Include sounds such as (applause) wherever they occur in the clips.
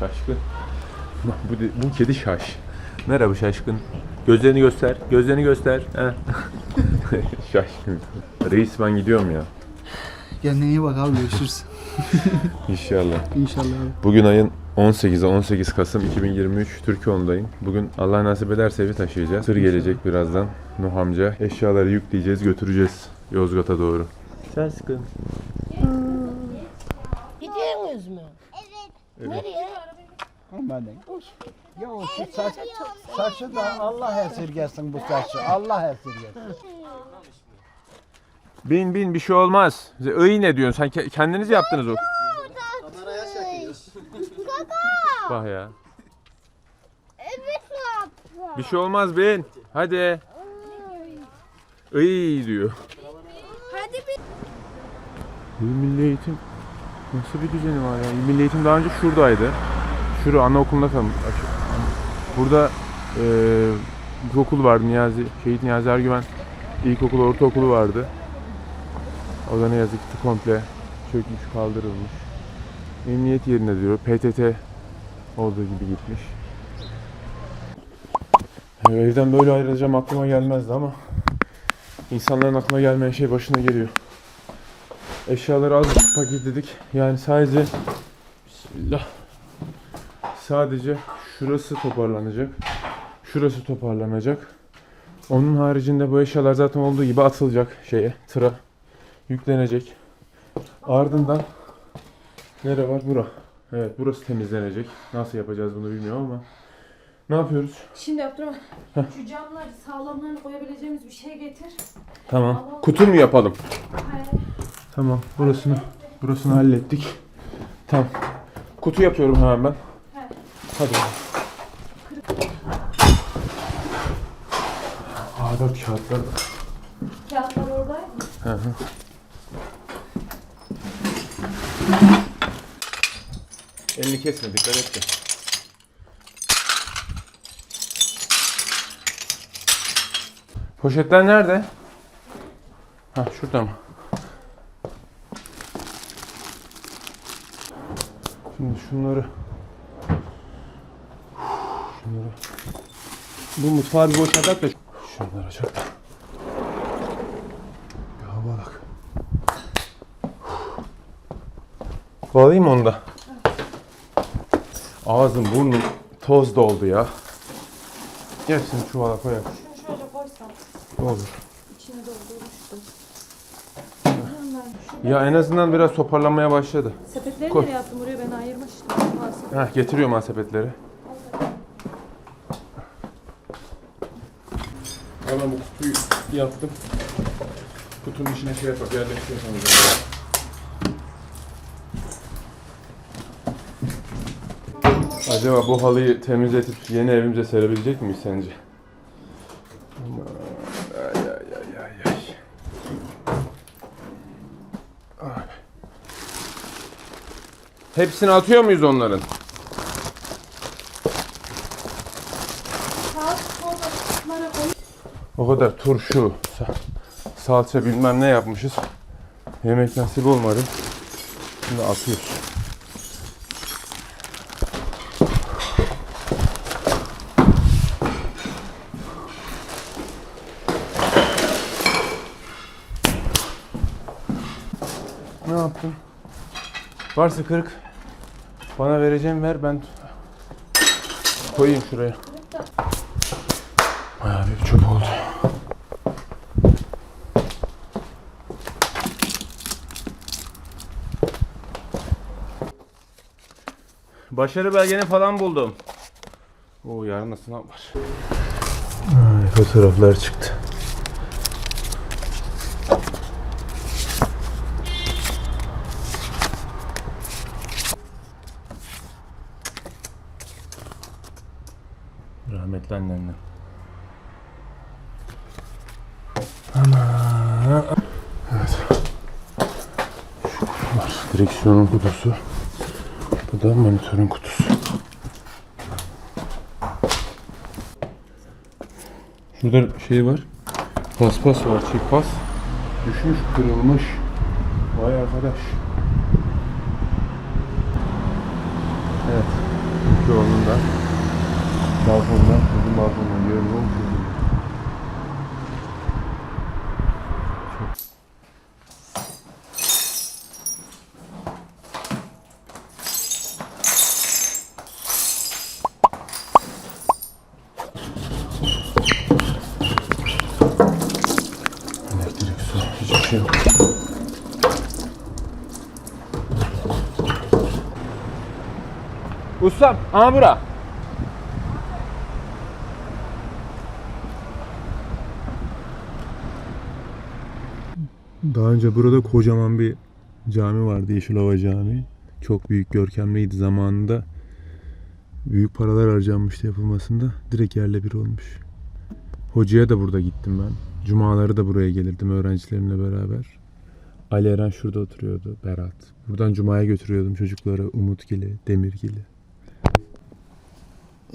Şaşkın. Bu, de- bu kedi şaş. Merhaba şaşkın. Gözlerini göster. Gözlerini göster. Heh. (laughs) şaşkın. Reis ben gidiyorum ya. Kendine iyi bak abi görüşürüz. (laughs) İnşallah. İnşallah abi. Bugün ayın 18'i 18 Kasım 2023 Türkiye'deyim. Bugün Allah nasip ederse evi taşıyacağız. Tır gelecek birazdan. Nuh amca. Eşyaları yükleyeceğiz götüreceğiz Yozgat'a doğru. Şaşkın. Gidiyorsunuz mu? Evet. Nereye? Aman Ya o şu saç, saçı da Allah esirgesin bu saçı. Allah esirgesin. Bin bin bir şey olmaz. Iyi ne diyorsun? Sen ke- kendiniz yaptınız o. Bak ya. Evet ne yaptın? Bir şey olmaz bin. Hadi. İyi diyor. Hadi bir. Milli eğitim nasıl bir düzeni var ya? Milli eğitim daha önce şuradaydı. Şurada anaokulunda kalmış. Burada eee ilkokul vardı Niyazi, Şehit Niyazi Ergüven ilkokulu, ortaokulu vardı. O da ne yazık ki komple çökmüş, kaldırılmış. Emniyet yerine diyor. PTT olduğu gibi gitmiş. Ya Evden böyle ayrılacağım aklıma gelmezdi ama insanların aklına gelmeyen şey başına geliyor. Eşyaları az paketledik. Yani sadece Bismillah. Sadece şurası toparlanacak. Şurası toparlanacak. Onun haricinde bu eşyalar zaten olduğu gibi atılacak şeye, tıra yüklenecek. Ardından nere var? Bura. Evet, burası temizlenecek. Nasıl yapacağız bunu bilmiyorum ama ne yapıyoruz? Şimdi Abdurrahman şu camları sağlamlarını koyabileceğimiz bir şey getir. Tamam. Kutu mu yapalım? Hayır. Tamam. Burasını burasını hallettik. Tamam. Kutu yapıyorum hemen ben. Hadi. A4 kağıtlar. Kağıtlar oradaydı. Hı hı. Elini kesme dikkat et de. Poşetler nerede? Ha şurada mı? Şimdi şunları bu mutfağı bir boşaltak da şunları açalım. Bir hava bak. Bağlayayım mı onu da? Ağzım burnum toz doldu ya. Hepsini çuvala koyalım. Şunu şöyle koysam Olur. içine doldurmuştum. Ya en azından biraz toparlanmaya başladı. Sepetleri Koy. nereye attım? Oraya ben ayırmıştım. Varsa. Heh, getiriyorum ha sepetleri. Hemen bu kutuyu yaptım. Kutunun içine şey yapıp yerleştiriyorum. Acaba bu halıyı temizletip yeni evimize serebilecek miyiz sence? Ay, ay, ay, ay. Ay. Hepsini atıyor muyuz onların? O kadar turşu, sa- salça bilmem ne yapmışız. Yemek nasip olmadı. Şimdi atıyoruz. Ne yaptın? Varsa kırık bana vereceğim ver ben koyayım şuraya. Bayağı bir çöp oldu. Başarı belgeni falan buldum. Oo yarın da sınav var. Ay, fotoğraflar çıktı. Rahmetli annemle. Evet. Şu var. Direksiyonun kutusu. Bu da monitörün kutusu. Şurada şey var. Paspas var. Çift pas. Düşmüş, kırılmış. Vay arkadaş. Evet. çoğunluğunu da balkondan, bizim balkondan görüyorum. Hiçbir şey yok. Ustam, aha bura. Daha önce burada kocaman bir cami vardı Yeşilova Camii. Çok büyük görkemliydi zamanında. Büyük paralar harcanmıştı yapılmasında. Direkt yerle bir olmuş. Hocaya da burada gittim ben. Cumaları da buraya gelirdim öğrencilerimle beraber. Ali Eren şurada oturuyordu, Berat. Buradan Cuma'ya götürüyordum çocukları, Umutgili, Demirgili.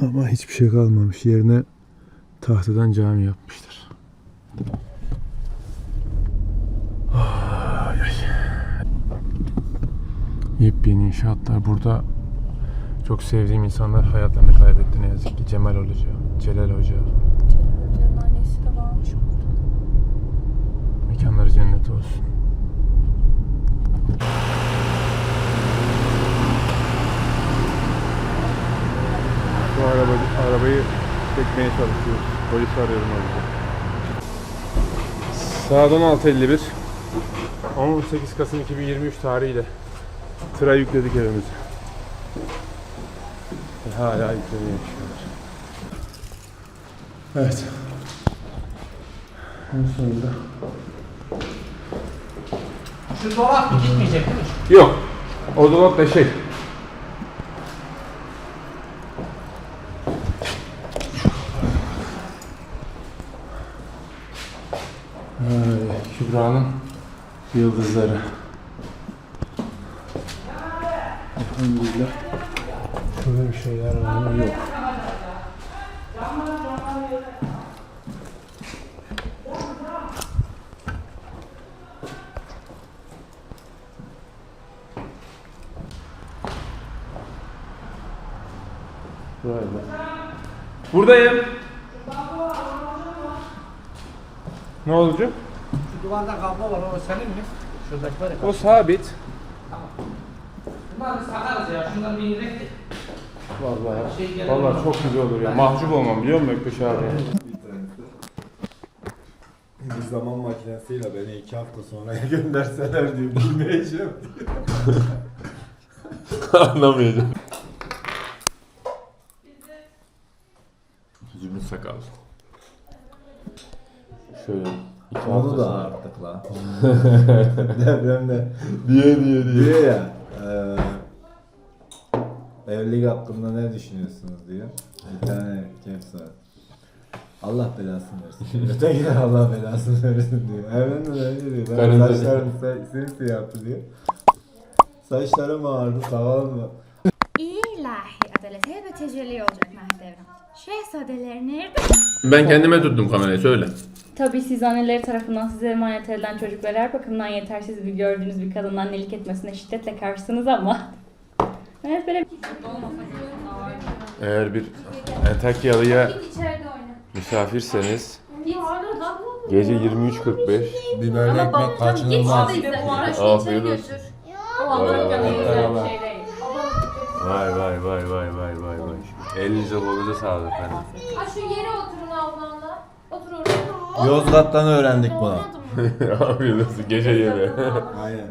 Ama hiçbir şey kalmamış. Yerine tahtadan cami yapmışlar. Ay, ay. Yepyeni inşaatlar. Burada çok sevdiğim insanlar hayatlarını kaybetti ne yazık ki. Cemal Hoca, Celal Hoca. Hoca'nın annesi de varmış. Mekanları cennet olsun. Bu araba, arabayı çekmeye çalışıyoruz. Polis arıyorum yüzden. Saat 16.51. 18 Kasım 2023 tarihiyle tıra yükledik evimizi. Hala yüklemeye yaşıyorlar. Evet. En sonunda Şu dolap gitmeyecek değil mi? Yok. O dolap da şey. Ay, Kübra'nın yıldızları. Elhamdülillah. Şöyle bir şeyler var mı? Yok. Böyle. Buradayım. Ne olacak? Şu duvanda kablo var o senin mi? Şuradaki var ya. O sabit. Bunları biz takarız ya. Şunları bir indirek de. Vallahi. Şey Vallahi çok güzel olur ya. Mahcup olmam biliyor musun Ökkeş abi? Bir zaman makinesiyle beni iki hafta sonra (laughs) gönderseler diyor bilmeyeceğim. (laughs) Anlamayacağım. Zümrüt sakal. Şöyle. iki Onu hafta da sonra. artık la. Depremde Diye diye diye. diyor ya. eee evlilik hakkında ne düşünüyorsunuz diyor. Bir tane var. Allah belasını versin. (laughs) Öteki de Allah belasını versin diyor. Evlenmeden önce diyor. Ben Karın saçlarım simsiyah yaptı diyor. Saçlarım ağrıdı tamam mı? İlahi adalete tecelli olacak Mahidevran. Şehzadeler nerede? Ben kendime tuttum kamerayı söyle. Tabii siz anneleri tarafından size emanet edilen çocukları her bakımdan yetersiz bir gördüğünüz bir kadının annelik etmesine şiddetle karşısınız ama (laughs) Evet böyle Eğer bir oyna. misafirseniz gece 23.45 Biberli ekmek kaçınılmaz. Afiyet olsun. Şey. Vay vay vay vay vay vay vay. Elinize kolunuza sağlık efendim. Ha şu yere Yozgat'tan öğrendik bunu. Afiyet olsun (laughs) gece yemeği. Aynen.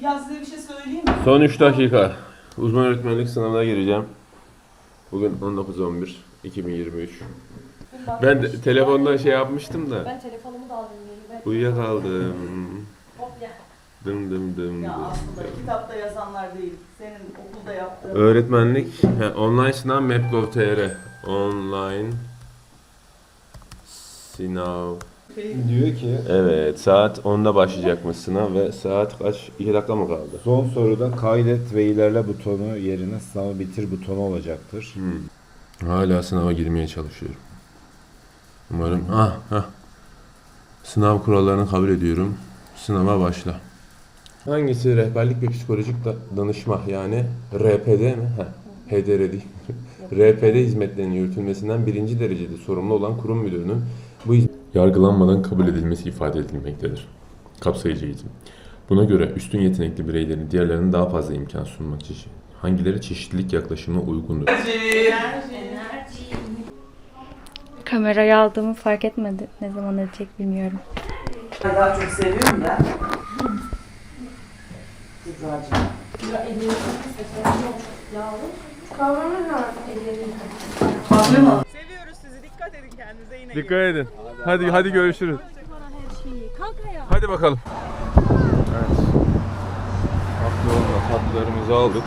Ya size bir şey söyleyeyim mi? Son 3 dakika. Uzman öğretmenlik sınavına gireceğim. Bugün 19.11.2023. Ben de telefondan şey yapmıştım da Ben telefonumu da. Ben uyuyakaldım. Hop ya. Dım dım dım Ya dım. aslında kitapta yazanlar değil. Senin okulda yaptığın. Öğretmenlik, he, online sınav map.gov.tr Online sınav. Diyor ki Evet, saat 10'da başlayacakmış sınav ve saat kaç? 2 dakika mı kaldı? Son soruda kaydet ve ilerle butonu yerine sınavı bitir butonu olacaktır. Hala sınava girmeye çalışıyorum. Umarım. Ah, ah. Sınav kurallarını kabul ediyorum. Sınava başla. Hangisi rehberlik ve psikolojik da- danışma yani RPD mi? Heh. HDR değil. (laughs) RPD hizmetlerinin yürütülmesinden birinci derecede sorumlu olan kurum müdürünün yargılanmadan kabul edilmesi ifade edilmektedir. Kapsayıcı eğitim. Buna göre üstün yetenekli bireylerin diğerlerinin daha fazla imkan sunmak için hangileri çeşitlilik yaklaşımına uygundur? Kamerayı aldığımı fark etmedi. Ne zaman edecek bilmiyorum. Daha çok seviyorum da. Kübra'cığım. Seviyoruz sizi. Dikkat edin kendinize yine. Dikkat edin. Hadi hadi görüşürüz. Hadi bakalım. Evet. Tatlı olma tatlılarımızı aldık.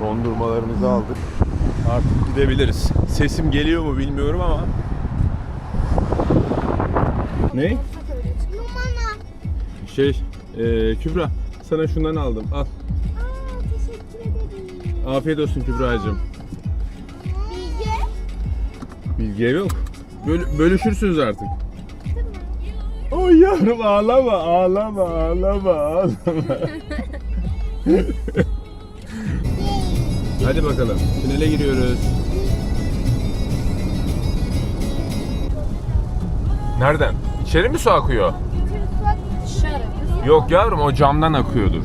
Dondurmalarımızı aldık. Artık gidebiliriz. Sesim geliyor mu bilmiyorum ama. Ne? Numara. Şey, e, Kübra sana şundan aldım. Al. Aa, teşekkür ederim. Afiyet olsun Kübra'cığım. Bilgiye yok. Böl- bölüşürsünüz artık. Oy yavrum ağlama ağlama ağlama ağlama. (laughs) Hadi bakalım tünele giriyoruz. Nereden? İçeri mi su akıyor? Yok yavrum o camdan akıyordur.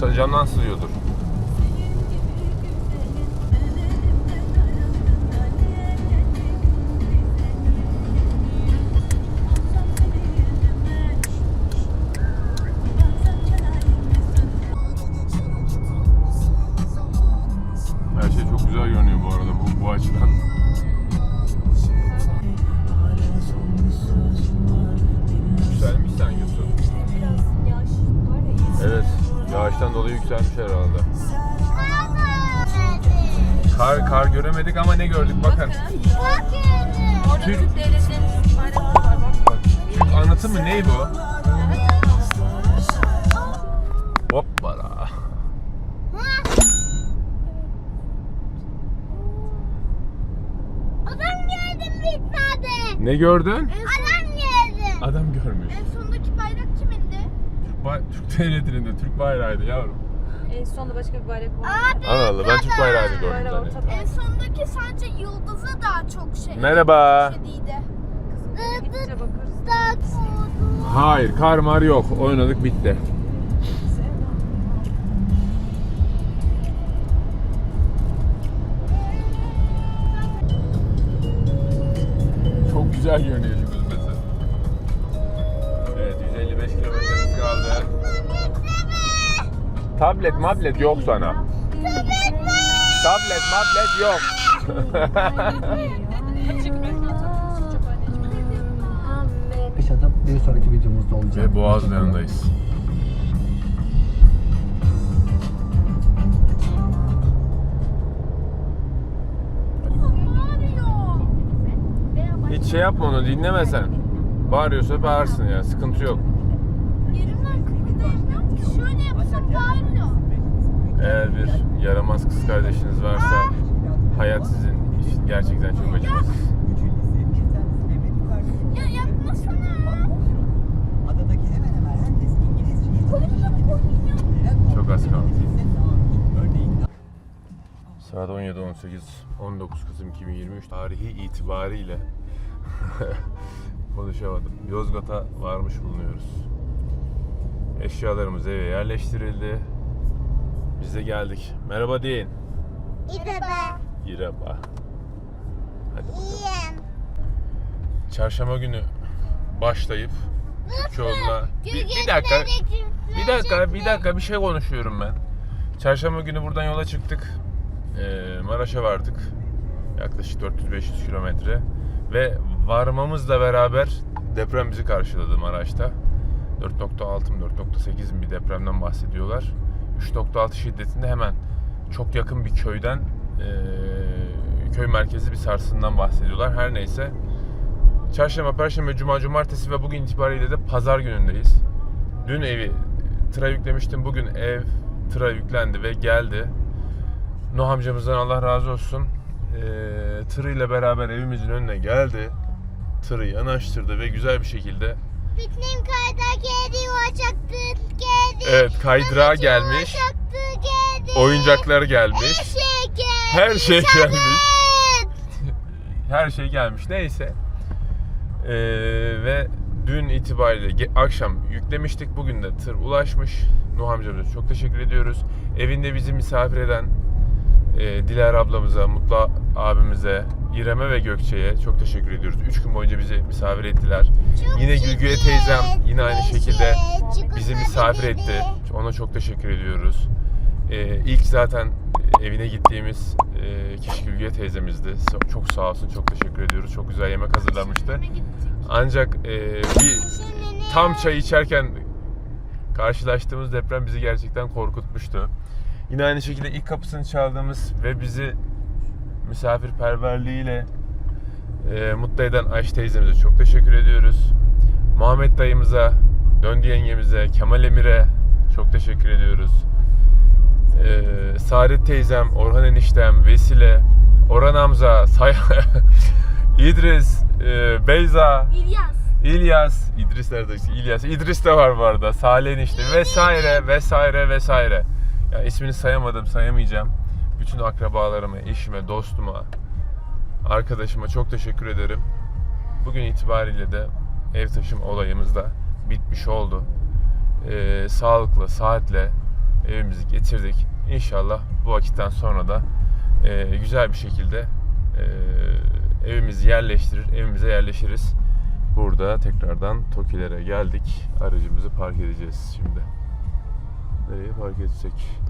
Sa- Camdan sızıyordur. Kar, göremedik ama ne gördük bakın. Türk, bak, Türk anıtı mı ney bu? Hoppala. Adam gördüm bir tane. Ne gördün? Adam gördüm. Adam görmüş. En sondaki bayrak kimindi? Türk, bay- Türk devletinin de Türk bayrağıydı yavrum. En sonunda başka bir bayrak var. Abi. Allah Allah ben Türk bayrağını gördüm Bayrağı zannettim. ortada. En sondaki sadece yıldızı daha çok şey. Merhaba. Kediydi. Gidince bakarız. Hayır kar mar yok. Oynadık bitti. Tablet mablet yok sana. Tablet mablet yok. Yaşadım. Bir sonraki videomuzda olacak. Ve Boğazları'ndayız. Hiç şey yapma onu dinlemesen. Bağırıyorsa bağırsın ya sıkıntı yok. Eğer bir yaramaz kız kardeşiniz varsa hayat sizin için gerçekten çok acımasız. Ya yapmasana. Çok az kaldı. Saat 17.18 19 Kasım 2023 tarihi itibariyle (laughs) konuşamadım. Yozgat'a varmış bulunuyoruz. Eşyalarımız eve yerleştirildi. Biz de geldik. Merhaba deyin. İdebe. İraba. Hadi bakalım. Çarşamba günü başlayıp Türkoğlu'na... Bir, bir dakika. Bir dakika, bir dakika bir şey konuşuyorum ben. Çarşamba günü buradan yola çıktık. Ee, Maraş'a vardık. Yaklaşık 400-500 kilometre. Ve varmamızla beraber deprem bizi karşıladı Maraş'ta. 4.6 mı 4.8 mi bir depremden bahsediyorlar. 3.6 şiddetinde hemen çok yakın bir köyden ee, köy merkezi bir sarsından bahsediyorlar. Her neyse. Çarşamba, Perşembe, Cuma, Cumartesi ve bugün itibariyle de Pazar günündeyiz. Dün evi tıra yüklemiştim. Bugün ev tıra yüklendi ve geldi. Nuh amcamızdan Allah razı olsun. Ee, tırıyla beraber evimizin önüne geldi. Tırı yanaştırdı ve güzel bir şekilde Pikniğim kayda kedi uçaktı kedi. evet kaydırağa gelmiş. Uçaktı kedi. oyuncaklar gelmiş. Şey gel. Her şey gelmiş. (laughs) Her şey gelmiş. Neyse. Ee, ve dün itibariyle akşam yüklemiştik. Bugün de tır ulaşmış. Nuh amcamıza çok teşekkür ediyoruz. Evinde bizi misafir eden e, Dilara ablamıza, Mutlu abimize, İrem'e ve Gökçe'ye çok teşekkür ediyoruz. Üç gün boyunca bizi misafir ettiler. Yine Gülgüye teyzem yine aynı şekilde bizi misafir etti. Ona çok teşekkür ediyoruz. Ee, ilk zaten evine gittiğimiz e, kişi Gülgüye teyzemizdi. Çok sağ olsun, çok teşekkür ediyoruz. Çok güzel yemek hazırlamıştı. Ancak e, bir tam çay içerken karşılaştığımız deprem bizi gerçekten korkutmuştu. Yine aynı şekilde ilk kapısını çaldığımız ve bizi misafirperverliğiyle e, mutlu eden Ayşe teyzemize çok teşekkür ediyoruz. Muhammed dayımıza, Döndü yengemize, Kemal Emir'e çok teşekkür ediyoruz. Ee, Saadet teyzem, Orhan eniştem, Vesile, Orhan Hamza, Say (laughs) İdris, e, Beyza, İlyas. İlyas, İdris nerede? İlyas, İdris de var bu arada. Salih enişte vesaire vesaire vesaire. Ya ismini sayamadım, sayamayacağım. Bütün akrabalarıma, eşime, dostuma, arkadaşıma çok teşekkür ederim. Bugün itibariyle de ev taşım olayımız da bitmiş oldu. Ee, sağlıklı, saatle evimizi getirdik. İnşallah bu vakitten sonra da e, güzel bir şekilde e, evimizi yerleştirir, evimize yerleşiriz. Burada tekrardan Tokilere geldik. Aracımızı park edeceğiz şimdi. Nereye park etsek?